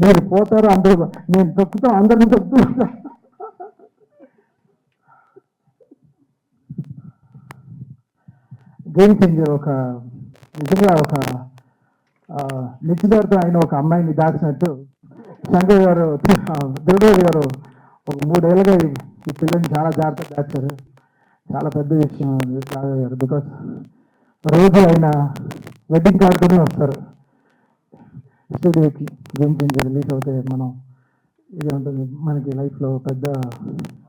మీరు పోతారు అందరూ నేను తొక్కుతా అందరిని తొక్కుతా గేమ్ చేంజర్ ఒక నిజంగా ఒక నిశ్చితార్థం అయిన ఒక అమ్మాయిని దాచినట్టు శంకర్ గారు దుర్గరాజు గారు ఒక మూడేళ్ళగా ఈ ఈ పిల్లని చాలా జాగ్రత్తగా దాచారు. చాలా పెద్ద విషయం రాఘవ్ గారు బికాస్ రోజు ఆయన వెడ్డింగ్ కార్డుతోనే వస్తారు. స్టూడియోకి గేమ్ చేంజర్ రిలీజ్ అవుతే మనం ఇది ఉంటుంది. మనకి లైఫ్లో పెద్ద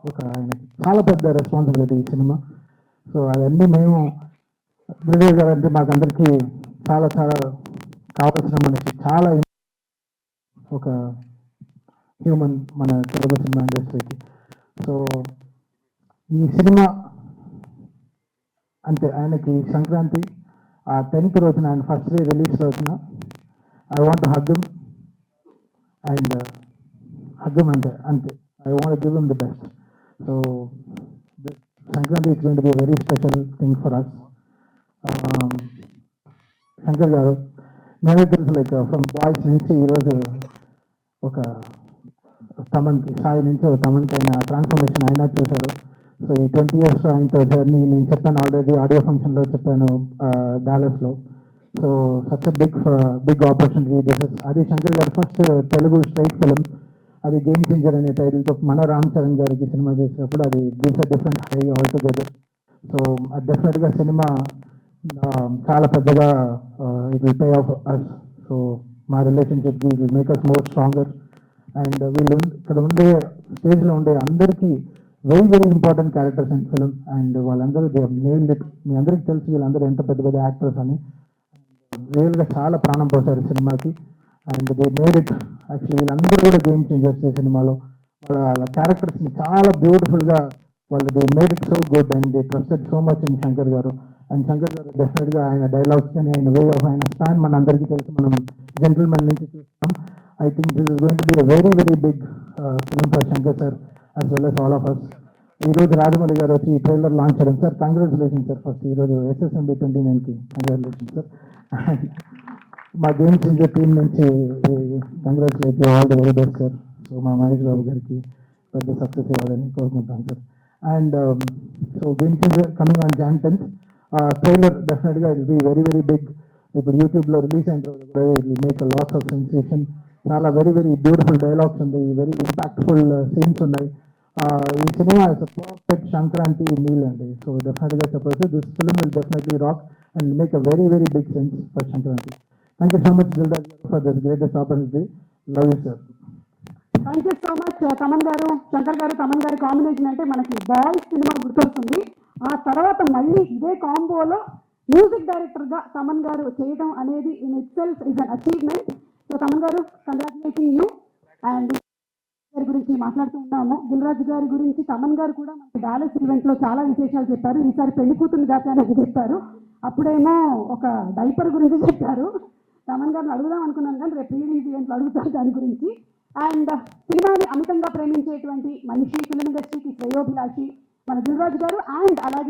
ఒక ఆయనకి చాలా పెద్ద రెస్పాన్సిబిలిటీ ఈ సినిమా. సో అవన్నీ మేము బ్రిగేడ్ గారు అంటే మాకందరికీ చాలా చాలా కావాల్సిన మనకి చాలా ఒక హ్యూమన్ మన తెలుగు సినిమా ఇండస్ట్రీకి సో ఈ సినిమా అంటే ఆయనకి సంక్రాంతి ఆ టెన్త్ రోజున ఆయన ఫస్ట్ డే రిలీజ్ రోజున I want hug him and hug him అంతే అంతే I want give him the best so Sankranti it's going to be very special thing for us Shankar garu నేనే తెలుసు లైక్ ఫ్రమ్ బాయ్స్ నుంచి ఈరోజు ఒక తమన్కి సాయి నుంచి ఒక తమన్కి ఆయన ట్రాన్స్ఫర్మేషన్ అయినా చూశారు. సో ఈ ట్వంటీ ఇయర్స్ ఆయనతో జర్నీ నేను చెప్పాను ఆల్రెడీ ఆడియో ఫంక్షన్లో చెప్పాను డాలస్లో so such big big opportunity this is అది Shankar garu first Telugu straight film అది గేమ్ చేంజర్ అనే టైటిల్తో మన రామ్ చరణ్ గారికి సినిమా చేసినప్పుడు అది gives a different high all together so డెఫినెట్గా సినిమా చాలా పెద్దగా it will pay off us so మా రిలేషన్షిప్కి it will make us more stronger and వీళ్ళు ఇక్కడ ఉండే స్టేజ్లో ఉండే అందరికీ very very important characters and film and వాళ్ళందరూ దే నేమ్ ఇట్ మీ అందరికీ తెలుసు వీళ్ళందరూ ఎంత పెద్ద పెద్ద యాక్టర్స్ అని. రియల్గా చాలా ప్రాణం పోసారు సినిమాకి. And they made it actually వీళ్ళందరూ కూడా గేమ్ చేంజర్స్ ఈ సినిమాలో. వాళ్ళ క్యారెక్టర్స్ క్యారెక్టర్స్ని చాలా బ్యూటిఫుల్గా వాళ్ళు they made it so good and they trusted so much in Shankar garu. And Shankar గారు డెఫినెట్గా ఆయన డైలాగ్స్ కానీ ఆయన వే ఆఫ్ ఆయన స్టాన్ మన అందరికీ తెలుసు. మనం జెంటల్మెన్ నుంచి చూస్తాం. I think this is going to be very very big film for Shankar sir as well all of us ఈ రోజు రాజమౌళి గారు వచ్చి ట్రైలర్ లాంచ్ చేయడం. సార్ కంగ్రాచులేషన్ సార్ ఫస్ట్ ఈరోజు ఎస్ఎస్ఎంబి ట్వంటీ నైన్కి కంగ్రాచులేషన్ సార్. మా గేమ్ చేంజర్ టీం నుంచి congratulate all the very best sir. So మా మహేష్ బాబు గారికి పెద్ద సక్సెస్ ఇవ్వాలని కోరుకుంటాను sir. And so game changer coming on Jan tenth trailer డెఫినెట్గా it be very very big ఇప్పుడు యూట్యూబ్లో రిలీజ్ అయిన తర్వాత కూడా it make a lots of sensation చాలా వెరీ వెరీ బ్యూటిఫుల్ డైలాగ్స్ ఉన్నాయి. వెరీ ఇంపాక్ట్ఫుల్ సీన్స్ ఉన్నాయి. ఈ సినిమా ఇస్ పర్ఫెక్ట్ సంక్రాంతి మీల్ అండి. సో డెఫినెట్గా చెప్పచ్చు. This film will definitely rock and make a very very big sense for Sankranti. Thank you so much Dilraj for this greatest opportunity love you sir thank you so much Thaman garu Shankar garu Thaman గారి combination అంటే మనకి boys cinema గుర్తొస్తుంది. ఆ తర్వాత మళ్ళీ ఇదే కాంబోలో music డైరెక్టర్గా తమన్ గారు చేయడం అనేది in itself is an achievement so Thaman garu congratulation you and మాట్లాడుతూ ఉన్నాము. దిల్రాజు గారి గురించి తమన్ గారు కూడా మనకి డాలస్ ఈవెంట్లో చాలా విశేషాలు చెప్పారు. ఈసారి పెళ్ళి కూతురు దాచానని చెప్పారు. అప్పుడేమో ఒక డైపర్ గురించి చెప్పారు. తమన్ గారిని అడుగుదాం అనుకున్నాను కానీ రేపు రిలీజ్ ఈవెంట్లో అడుగుతారు దాని గురించి. అండ్ సినిమాని అమితంగా ప్రేమించేటువంటి మనిషి ఫిలిం ఇండస్ట్రీకి శ్రేయోభిలాషి మన దిల్రాజు గారు అండ్ అలాగే